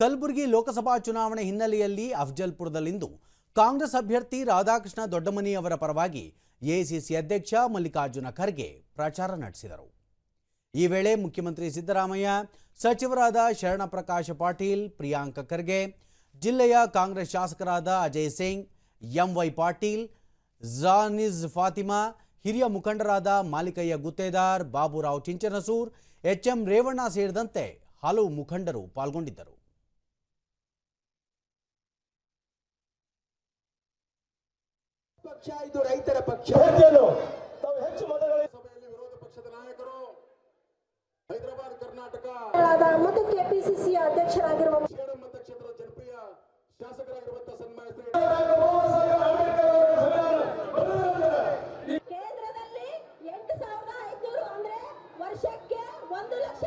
ಕಲಬುರಗಿ ಲೋಕಸಭಾ ಚುನಾವಣೆ ಹಿನ್ನೆಲೆಯಲ್ಲಿ ಅಫ್ಜಲ್ಪುರದಲ್ಲಿಂದು ಕಾಂಗ್ರೆಸ್ ಅಭ್ಯರ್ಥಿ ರಾಧಾಕೃಷ್ಣ ದೊಡ್ಡಮನಿ ಅವರ ಪರವಾಗಿ ಎಐಸಿಸಿ ಅಧ್ಯಕ್ಷ ಮಲ್ಲಿಕಾರ್ಜುನ ಖರ್ಗೆ ಪ್ರಚಾರ ನಡೆಸಿದರು. ಈ ವೇಳೆ ಮುಖ್ಯಮಂತ್ರಿ ಸಿದ್ದರಾಮಯ್ಯ, ಸಚಿವರಾದ ಶರಣಪ್ರಕಾಶ ಪಾಟೀಲ್, ಪ್ರಿಯಾಂಕ ಖರ್ಗೆ, ಜಿಲ್ಲೆಯ ಕಾಂಗ್ರೆಸ್ ಶಾಸಕರಾದ ಅಜಯ್ ಸಿಂಗ್, ಎಂವೈ ಪಾಟೀಲ್ ಜಾನಿಜ್ ಫಾತಿಮಾ, ಹಿರಿಯ ಮುಖಂಡರಾದ ಮಾಲಿಕಯ್ಯ ಗುತ್ತೇದಾರ್, ಬಾಬುರಾವ್ ಚಿಂಚನಸೂರ್, ಎಚ್ಎಂ ರೇವಣ್ಣ ಸೇರಿದಂತೆ ಹಲವು ಮುಖಂಡರು ಪಾಲ್ಗೊಂಡಿದ್ದರು. ಪಕ್ಷ ಇದು ರೈತರ ಪಕ್ಷ. ತಾವು ಹೆಚ್ಚು ಮತಗಳ ಸಭೆಯಲ್ಲಿ ವಿರೋಧ ಪಕ್ಷದ ನಾಯಕರು ಹೈದರಾಬಾದ್ ಕರ್ನಾಟಕ. ಮತ್ತು ಕೆಪಿಸಿಸಿ ಅಧ್ಯಕ್ಷರಾಗಿರುವ ಮತಕ್ಷೇತ್ರದ ಜನಪ್ರಿಯ ಶಾಸಕರಾಗಿರುವಂತಹ ಸನ್ಮಾನಿಸಿದ ಕೇಂದ್ರದಲ್ಲಿ ಎಂಟು ಸಾವಿರದ ಐದುನೂರು ಅಂದ್ರೆ ವರ್ಷಕ್ಕೆ ಒಂದು ಲಕ್ಷ